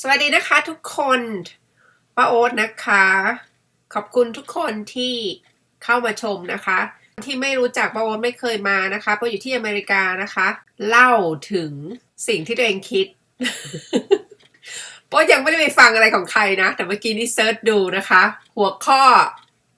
สวัสดีนะคะทุกคนป้าโอ๊ตนะคะ ขอบคุณทุกคนที่เข้ามาชมนะคะ ที่ไม่รู้จักป้าโอ๊ตไม่เคยมานะคะเพราะอยู่ที่อเมริกานะคะ เล่าถึงสิ่งที่ตัวเองคิดโป๊ยังไม่ได้ไปฟังอะไรของใครนะ แต่เมื่อกี้นี่เซิร์ชดูนะคะ หัวข้อ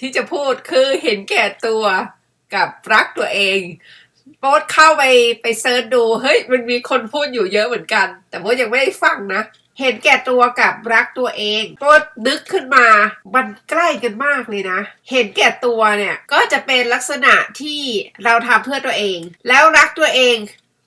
ที่จะพูดคือเห็นแก่ตัวกับรักตัวเองโป๊ตเข้าไปไปเซิร์ชดู เฮ้ย มันมีคนพูดอยู่เยอะเหมือนกัน แต่โป๊ตยังไม่ได้ฟังนะ เห็นแก่ตัวกับรักตัวเองโป๊ตนึกขึ้นมามันใกล้กันมากเลยนะ เห็นแก่ตัวเนี่ยก็จะเป็นลักษณะที่เราทำเพื่อตัวเอง แล้วรักตัวเอง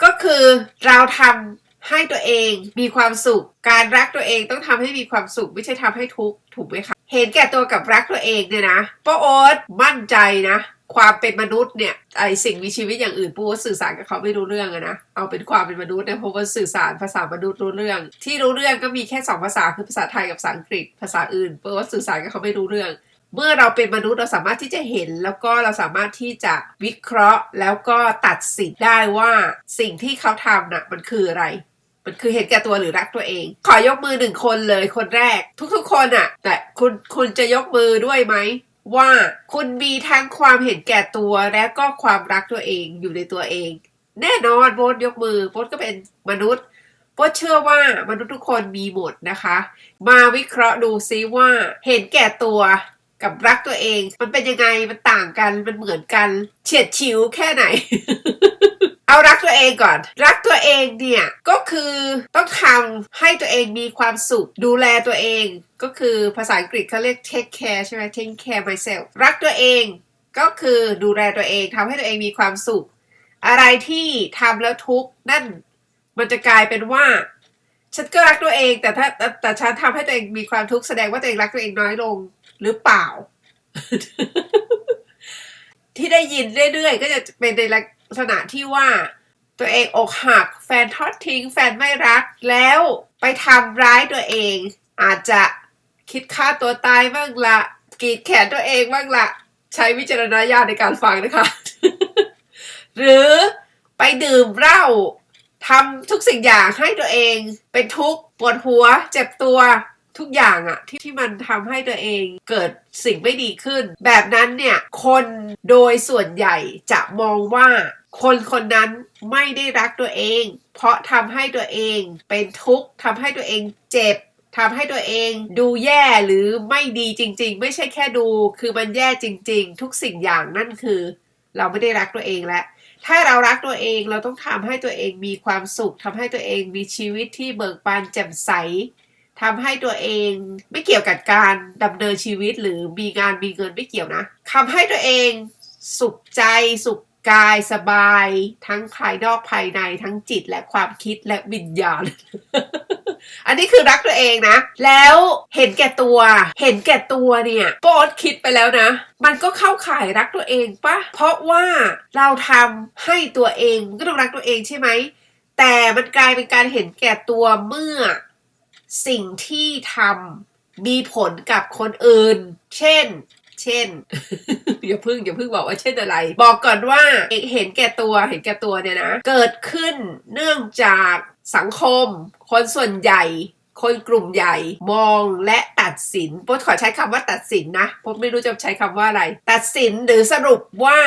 ก็คือเราทำให้ตัวเองมีความสุข การรักตัวเองต้องทำให้มีความสุขไม่ใช่ทำให้ทุกข์ถูกไหมคะเห็นแก่ตัวกับรักตัวเองเนี่ยนะป้าโอ๊ตมั่นใจนะ ความเป็นมนุษย์เนี่ยไอสิ่งมีชีวิตอย่างอื่นปูว่าสื่อสารกับเขาไม่รู้เรื่องอะนะเอาเป็นความเป็นมนุษย์เนี่ยเพราะว่าสื่อสารภาษามนุษย์รู้เรื่อง ที่รู้เรื่องก็มีแค่สองภาษาคือภาษาไทยกับภาษาอังกฤษ ภาษาอื่นปูว่าสื่อสารกับเขาไม่รู้เรื่อง เมื่อเราเป็นมนุษย์เราสามารถที่จะเห็น แล้วก็เราสามารถที่จะวิเคราะห์ แล้วก็ตัดสินได้ว่าสิ่งที่เขาทำน่ะมันคืออะไรมันคือเห็นแก่ตัวหรือรักตัวเอง ขอยกมือหนึ่งคนเลยคนแรก ทุกๆคนอะ แต่คุณคุณจะยกมือด้วยไหม ว่าคุณมีทั้งความเห็นแก่ตัวและก็ความรักตัวเองอยู่ในตัวเอง แน่นอนโบทยกมือโบทก็เป็นมนุษย์โบทเชื่อว่ามนุษย์ทุกคนมีหมดนะคะ มาวิเคราะห์ดูซิว่าเห็นแก่ตัว กับรักตัวเอง มันเป็นยังไงมันต่างกันมันเหมือนกัน เฉียดฉิวแค่ไหน เอารักตัวเองก่อน รักตัวเองเนี่ยก็คือต้องทำให้ตัวเองมีความสุข ดูแลตัวเอง ก็คือภาษาอังกฤษเขาเรียก take care ใช่ไหม take care myself รักตัวเองก็คือดูแลตัวเองทำให้ตัวเองมีความสุข อะไรที่ทำแล้วทุกข์นั่นมันจะกลายเป็นว่าฉันก็รักตัวเองแต่ถ้าแต่แต่ฉันทำให้ตัวเองมีความทุกข์แสดงว่าตัวเองรักตัวเองน้อยลง หรือเปล่า ที่ได้ยินเรื่อยๆ ก็จะเป็นในลักษณะที่ว่า ตัวเองอกหัก แฟนทอดทิ้ง แฟนไม่รักแล้วไปทำร้ายตัวเอง อาจจะคิดฆ่าตัวตายบ้างละกรีดแขนตัวเองบ้างละใช้วิจารณญาณในการฟังนะคะ หรือไปดื่มเหล้าทำทุกสิ่งอย่างให้ตัวเอง เป็นทุกข์ปวดหัว เจ็บตัว ทุกอย่างอะที่ที่มันทำให้ตัวเองเกิดสิ่งไม่ดีขึ้น แบบนั้นเนี่ย คนโดยส่วนใหญ่จะมองว่าคนคนนั้นไม่ได้รักตัวเอง เพราะทำให้ตัวเองเป็นทุกข์ทำให้ตัวเองเจ็บทำให้ตัวเองดูแย่หรือไม่ดีจริง ๆ ไม่ใช่แค่ดู คือมันแย่จริง ๆ ทุกสิ่งอย่างนั่นคือ เราไม่ได้รักตัวเองแล้วถ้าเรารักตัวเองเราต้องทำให้ตัวเองมีความสุขทำให้ตัวเองมีชีวิตที่เบิกบานแจ่มใส ทำให้ตัวเองไม่เกี่ยวกับการดำเนินชีวิตหรือมีงานมีเงินไม่เกี่ยวนะทำให้ตัวเองสุขใจสุขกายสบาย ทั้งภายนอกภายในทั้งจิตและความคิดและวิญญาณ อันนี้คือรักตัวเองนะ แล้วเห็นแก่ตัว เห็นแก่ตัวเนี่ยโป๊ตคิดไปแล้วนะ มันก็เข้าข่ายรักตัวเองปะเพราะว่าเราทำให้ตัวเองก็ต้องรักตัวเองใช่ไหมแต่มันกลายเป็นการเห็นแก่ตัวเมื่อ สิ่งที่ทำมีผลกับคนอื่น เช่น เช่น อย่าพึ่งอย่าพึ่งบอกว่าเช่นอะไร บอกก่อนว่าเห็นแก่ตัวเห็นแก่ตัวเนี่ยนะ เกิดขึ้นเนื่องจากสังคม คนส่วนใหญ่คนกลุ่มใหญ่มองและตัดสินพดขอใช้คำว่าตัดสินนะพดไม่รู้จะใช้คำว่าอะไร ตัดสินหรือสรุปว่า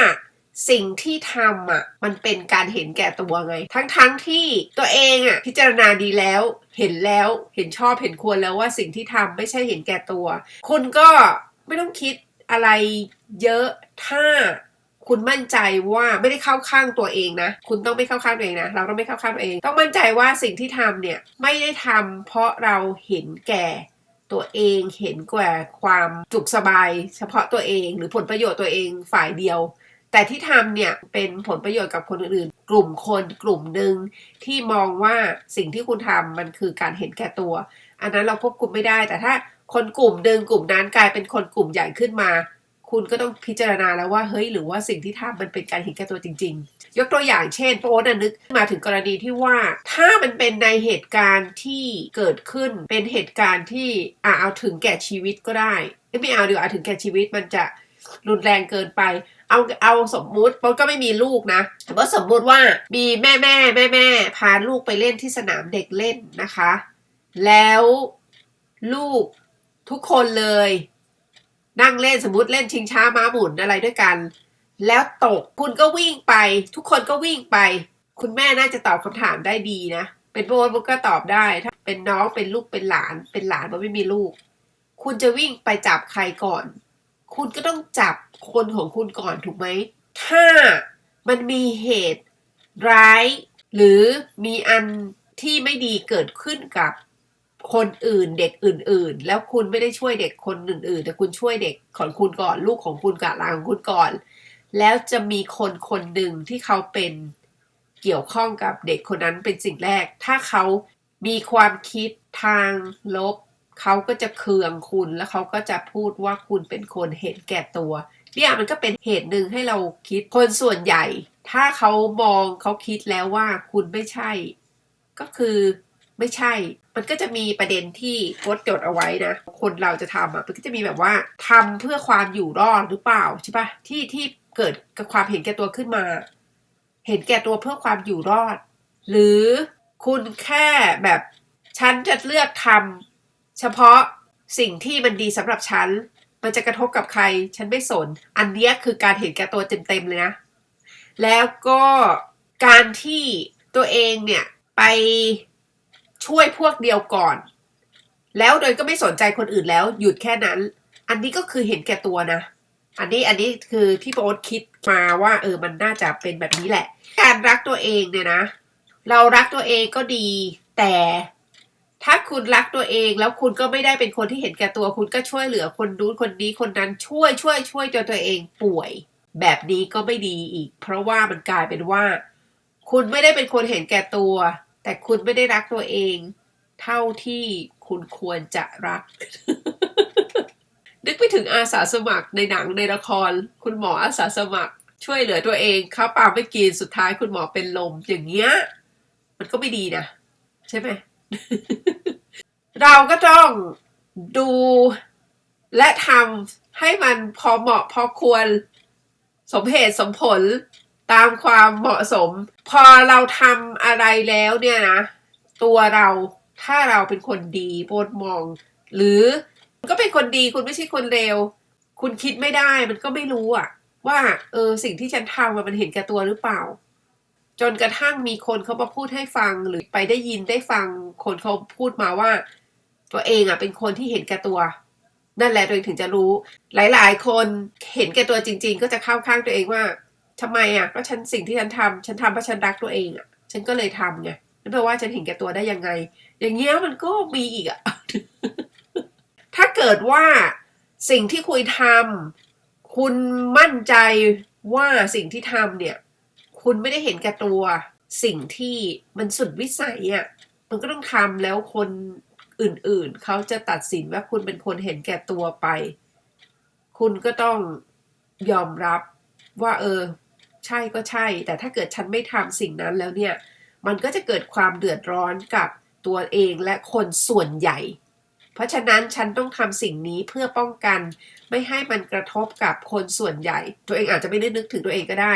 สิ่งที่ทำอะมันเป็นการเห็นแก่ตัวไง ทั้งๆทที่ตัวเองอะพิจารณาดีแล้วเห็นแล้วเห็นชอบเห็นควรแล้วว่าสิ่งที่ทำไม่ใช่เห็นแก่ตัว คุณก็ไม่ต้องคิดอะไรเยอะถ้าคุณมั่นใจว่าไม่ได้เข้าข้างตัวเองนะ คุณต้องไม่เข้าข้างตัวเองนะ เราต้องไม่เข้าข้างตัวเอง ต้องมั่นใจว่าสิ่งที่ทำเนี่ยไม่ได้ทำเพราะเราเห็นแก่ตัวเองเห็นแก่ความสุขสบาย เฉพาะตัวเองหรือผลประโยชน์ตัวเองฝ่ายเดียว แต่ที่ทำเนี่ยเป็นผลประโยชน์กับคนอื่นๆ กลุ่มคนกลุ่มหนึ่งที่มองว่าสิ่งที่คุณทำมันคือการเห็นแก่ตัว อันนั้นเราควบคุมไม่ได้ แต่ถ้าคนกลุ่มหนึ่งกลุ่มนั้นกลายเป็นคนกลุ่มใหญ่ขึ้นมา คุณก็ต้องพิจารณาแล้วว่าเฮ้ยหรือว่าสิ่งที่ทำมันเป็นการเห็นแก่ตัวจริง ๆ ยกตัวอย่างเช่นโป๊นึกมาถึงกรณีที่ว่าถ้ามันเป็นในเหตุการณ์ที่เกิดขึ้นเป็นเหตุการณ์ที่อ่าเอาถึงแก่ชีวิตก็ได้ไม่เอาเดี๋ยวเอาถึงแก่ชีวิตมันจะรุนแรงเกินไป เอาเอาสมมุติโป๊ก็ไม่มีลูกนะแต่ว่าสมมุติว่ามีแม่แม่แม่แม่พาลูกไปเล่นที่สนามเด็กเล่นนะคะ แล้วลูกทุกคนเลย นั่งเล่นสมมติเล่นชิงช้าม้าหมุนอะไรด้วยกัน แล้วตกคุณก็วิ่งไป ทุกคนก็วิ่งไป คุณแม่น่าจะตอบคำถามได้ดีนะ เป็นโบนบุก็ตอบได้ถ้าเป็นน้องเป็นลูกเป็นหลาน เป็นหลานมันไม่มีลูก คุณจะวิ่งไปจับใครก่อน คุณก็ต้องจับ คนของคุณก่อนถูกไหม ถ้ามันมีเหตุร้าย หรือมีอันที่ไม่ดีเกิดขึ้นกับคนอื่นเด็กอื่น ๆ แล้วคุณไม่ได้ช่วยเด็กคนอื่น ๆ แต่คุณช่วยเด็กของคุณก่อนลูกของคุณกับหลานของคุณก่อน แล้วจะมีคนคนหนึ่งที่เขาเป็นเกี่ยวข้องกับเด็กคนนั้นเป็นสิ่งแรก ถ้าเขามีความคิดทางลบ เขาก็จะเคืองคุณแล้วเขาก็จะพูดว่าคุณเป็นคนเห็นแก่ตัว เนี่ยมันก็เป็นเหตุหนึ่งให้เราคิดคนส่วนใหญ่ ถ้าเขามองเขาคิดแล้วว่าคุณไม่ใช่ ก็คือไม่ใช่ มันก็จะมีประเด็นที่โค้ดจดเอาไว้นะ คนเราจะทำอะ มันก็จะมีแบบว่าทำเพื่อความอยู่รอดหรือเปล่าใช่ปะที่ที่เกิดกับความเห็นแก่ตัวขึ้นมา เห็นแก่ตัวเพื่อความอยู่รอด หรือคุณแค่แบบฉันจะเลือกทำเฉพาะสิ่งที่มันดีสำหรับฉัน มันจะกระทบกับใคร ฉันไม่สน อันเนี้ยคือการเห็นแก่ตัวเต็มๆเลยนะ แล้วก็การที่ตัวเองเนี่ยไปช่วยพวกเดียวก่อน แล้วโดยก็ไม่สนใจคนอื่นแล้วหยุดแค่นั้น อันนี้ก็คือเห็นแก่ตัวนะ อันนี้อันนี้คือพี่โบ๊ทคิดมาว่า เออมันน่าจะเป็นแบบนี้แหละ การรักตัวเองเนี่ยนะ เรารักตัวเองก็ดีแต่ ถ้าคุณรักตัวเองแล้วคุณก็ไม่ได้เป็นคนที่เห็นแก่ตัว คุณก็ช่วยเหลือคนนู้นคนนี้คนนั้นช่วยช่วยช่วยจนตัวเองป่วย แบบนี้ก็ไม่ดีอีก เพราะว่ามันกลายเป็นว่า คุณไม่ได้เป็นคนเห็นแก่ตัว แต่คุณไม่ได้รักตัวเอง เท่าที่คุณควรจะรัก นึกไปถึงอาสาสมัครในหนังในละคร คุณหมออาสาสมัคร ช่วยเหลือตัวเองข้าวปลาไม่กินสุดท้ายคุณหมอเป็นลมอย่างเงี้ยมันก็ไม่ดีนะ ใช่ไหม เราก็ต้องดูและทำให้มันพอเหมาะพอควร สมเหตุสมผลตามความเหมาะสม พอเราทำอะไรแล้วเนี่ยนะ ตัวเราถ้าเราเป็นคนดีโปรดมอง หรือก็เป็นคนดีคุณไม่ใช่คนเลวคุณคิดไม่ได้มันก็ไม่รู้อะว่า เออสิ่งที่ฉันทำมันเห็นแก่ตัวหรือเปล่า จนกระทั่งมีคนเขามาพูดให้ฟังหรือไปได้ยินได้ฟังคนเขาพูดมาว่า ตัวเองอะเป็นคนที่เห็นแก่ตัว นั่นแหละตัวเองถึงจะรู้ หลาย ๆ คนเห็นแก่ตัวจริง ๆ ก็จะเข้าข้างตัวเองว่าทำไมอะก็ฉันสิ่งที่ฉันทำฉันทำเพราะฉันรักตัวเองอะ ฉันก็เลยทำไงนั่นแปลว่าฉันเห็นแก่ตัวได้ยังไง อย่างเงี้ยมันก็มีอีกอะถ้าเกิดว่าสิ่งที่คุยทำคุณมั่นใจว่าสิ่งที่ทำเนี่ย คุณไม่ได้เห็นแก่ตัวสิ่งที่มันสุดวิสัยอะมันก็ต้องทำแล้วคนอื่นๆ เขาจะตัดสินว่าคุณเป็นคนเห็นแก่ตัวไป คุณก็ต้องยอมรับว่าเออ ใช่ก็ใช่ แต่ถ้าเกิดฉันไม่ทำสิ่งนั้นแล้วเนี่ย มันก็จะเกิดความเดือดร้อนกับตัวเองและคนส่วนใหญ่ เพราะฉะนั้นฉันต้องทำสิ่งนี้เพื่อป้องกัน ไม่ให้มันกระทบกับคนส่วนใหญ่ ตัวเองอาจจะไม่ได้นึกถึงตัวเองก็ได้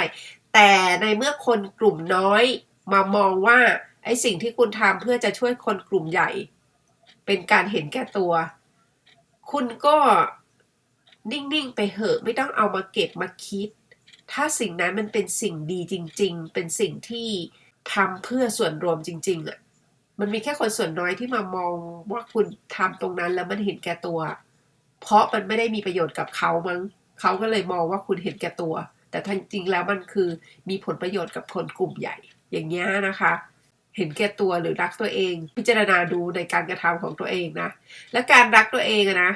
แต่ในเมื่อคนกลุ่มน้อยมามองว่าไอ้สิ่งที่คุณทำเพื่อจะช่วยคนกลุ่มใหญ่ เป็นการเห็นแก่ตัว คุณก็นิ่งๆไปเหอะไม่ต้องเอามาเก็บมาคิด ถ้าสิ่งนั้นมันเป็นสิ่งดีจริง ๆ เป็นสิ่งที่ทำเพื่อส่วนรวมจริง ๆอะ่ะมันมีแค่คนส่วนน้อยที่มามองว่าคุณทำตรงนั้นแล้วมันเห็นแก่ตัว เพราะมันไม่ได้มีประโยชน์กับเขามั้งเขาก็เลยมองว่าคุณเห็นแก่ตัว แต่จริงๆแล้วมันคือมีผลประโยชน์กับคนกลุ่มใหญ่ อย่างนี้ยนะคะ เห็นแก่ตัวหรือรักตัวเอง พิจารณาดูในการกระทำของตัวเองนะ และการรักตัวเองนะ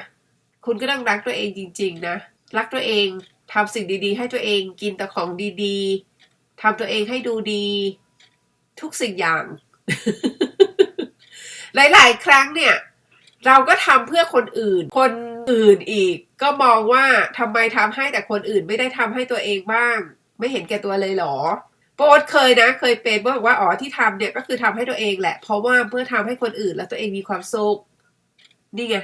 คุณก็ต้องรักตัวเองจริง ๆ นะ รักตัวเองทำสิ่งดีๆ ให้ตัวเองกินแต่ของดีๆทำตัวเองให้ดูดี ทุกสิ่งอย่าง หลาย ๆ ครั้งเนี่ย เราก็ทำเพื่อคนอื่น คนอื่นอีก ก็มองว่าทำไมทำให้แต่คนอื่นไม่ได้ทำให้ตัวเองบ้าง ไม่เห็นแก่ตัวเลยหรอโป๊ตเคยนะ เคยเป็นบอกว่าอ๋อที่ทำเนี่ยก็คือทำให้ตัวเองแหละ เพราะว่าเพื่อทำให้คนอื่นแล้วตัวเองมีความสุขนี่ไง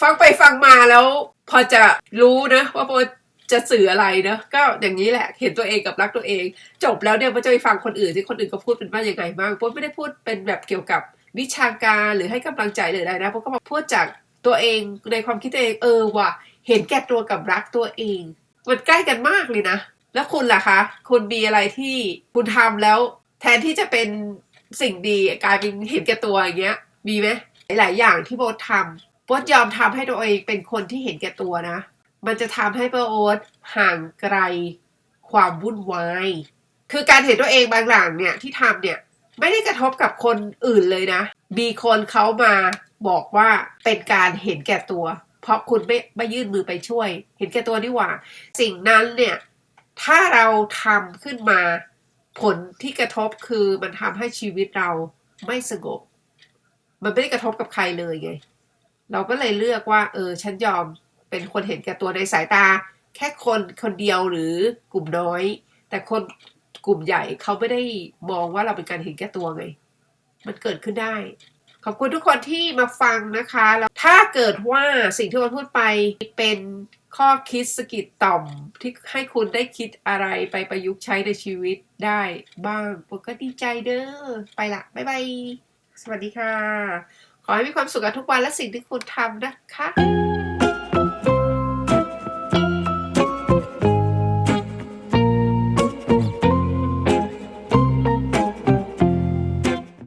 ฟังไปฟังมาแล้ว พอจะรู้นะว่าโป๊ตจะสื่ออะไรนะก็อย่างนี้แหละเห็นตัวเองกับรักตัวเอง จบแล้วเนี่ยมันจะไปฟังคนอื่นที่คนอื่นก็พูดเป็นว่ายังไงบ้างโป๊ตไม่ได้พูดเป็นแบบเกี่ยวกับวิชาการหรือให้กำลังใจหรืออะไรนะเพราะก็มาพูดจากตัวเองในความคิดตัวเองเออว่ะเห็นแก่ตัวกับรักตัวเองมันใกล้กันมากเลยนะ แล้วคุณล่ะคะ คุณมีอะไรที่คุณทำแล้ว แทนที่จะเป็นสิ่งดีกลายเป็นเห็นแก่ตัวอย่างเงี้ย มีไหมหลาย ๆ อย่างที่โบททำโบทยอมทำให้ตัวเองเป็นคนที่เห็นแก่ตัวนะ มันจะทำให้โบทห่างไกลความวุ่นวาย คือการเห็นตัวเองบางอย่างเนี่ยที่ทำเนี่ย ไม่ได้กระทบกับคนอื่นเลยนะ มีคนเขามาบอกว่าเป็นการเห็นแก่ตัว เพราะคุณไม่ไม่ยื่นมือไปช่วย เห็นแก่ตัวนี่หว่า สิ่งนั้นเนี่ย ถ้าเราทำขึ้นมา ผลที่กระทบคือมันทำให้ชีวิตเราไม่สงบ มันไม่ได้กระทบกับใครเลยไง เราก็เลยเลือกว่า เออ ฉันยอมเป็นคนเห็นแก่ตัวในสายตา แค่คนคนเดียวหรือกลุ่มน้อย แต่คน กลุ่มใหญ่เขาไม่ได้มองว่าเราเป็นการเห็นแก่ตัวไง มันเกิดขึ้นได้ ขอบคุณทุกคนที่มาฟังนะคะ แล้วถ้าเกิดว่าสิ่งที่วันพูดไปเป็นข้อคิดสกิดต่อมที่ให้คุณได้คิดอะไรไปประยุกต์ใช้ในชีวิตได้บ้างผมก็ดีใจเด้อ ไปละ บ๊ายบาย สวัสดีค่ะ ขอให้มีความสุขกับทุกวันและสิ่งที่คุณทำนะคะ